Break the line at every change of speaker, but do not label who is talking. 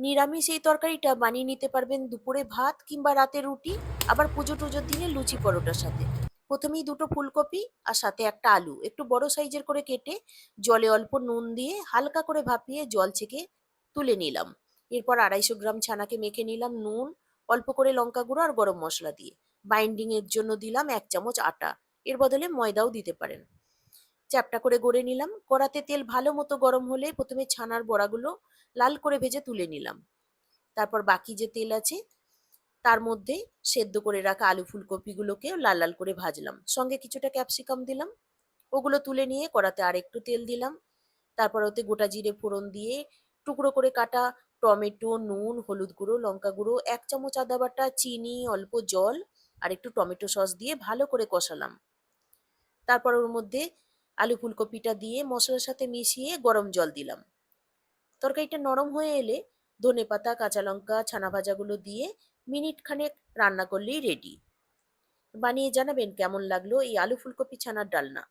নিরামিষ এই তরকারিটা বানিয়ে নিতে পারবেন দুপুরে ভাত কিংবা রাতে রুটি, আবার পুজো টুজোর দিনে লুচি পরোটার সাথে। প্রথমেই দুটো ফুলকপি আর সাথে একটা আলু। একটু বড় সাইজের করে কেটে জলে অল্প নুন দিয়ে হালকা করে ভাপিয়ে জল ছেঁকে তুলে নিলাম। এরপর আড়াইশো গ্রাম ছানাকে মেখে নিলাম নুন, অল্প করে লঙ্কা গুঁড়ো আর গরম মশলা দিয়ে। বাইন্ডিং এর জন্য দিলাম এক চামচ আটা। এর বদলে ময়দাও দিতে পারেন। চ্যাপটা করে গড়ে নিলাম। কড়াতে তেল ভালো মতো গরম হলে প্রথমে ছানার বড়াগুলো লাল করে ভেজে তুলে নিলাম। তারপর বাকি যে তেল আছে, তার মধ্যে সেদ্ধ করে রাখা আলু ফুলকপিগুলোকেও লাল লাল করে ভাজলাম। সঙ্গে কিছুটা ক্যাপসিকাম দিলাম। ওগুলো তুলে নিয়ে কড়াতে আর একটু তেল দিলাম। তারপর ওতে গোটা জিরে ফোড়ন দিয়ে টুকরো করে কাটা টমেটো, নুন, হলুদ গুঁড়ো, লঙ্কা গুঁড়ো, এক চামচ আদা বাটা, চিনি, অল্প জল আর একটু টমেটো সস দিয়ে ভালো করে কষালাম। তারপর ওর মধ্যে আলু ফুলকপিটা দিয়ে মশলার সাথে মিশিয়ে গরম জল দিলাম। তরকারিটা নরম হয়ে এলে ধনে পাতা, কাঁচা লঙ্কা, ছানা ভাজাগুলো দিয়ে মিনিট খানেক রান্না করলেই রেডি বানিয়ে জানাবেন কেমন লাগল এই আলু ফুলকপি ছানার ডালনা।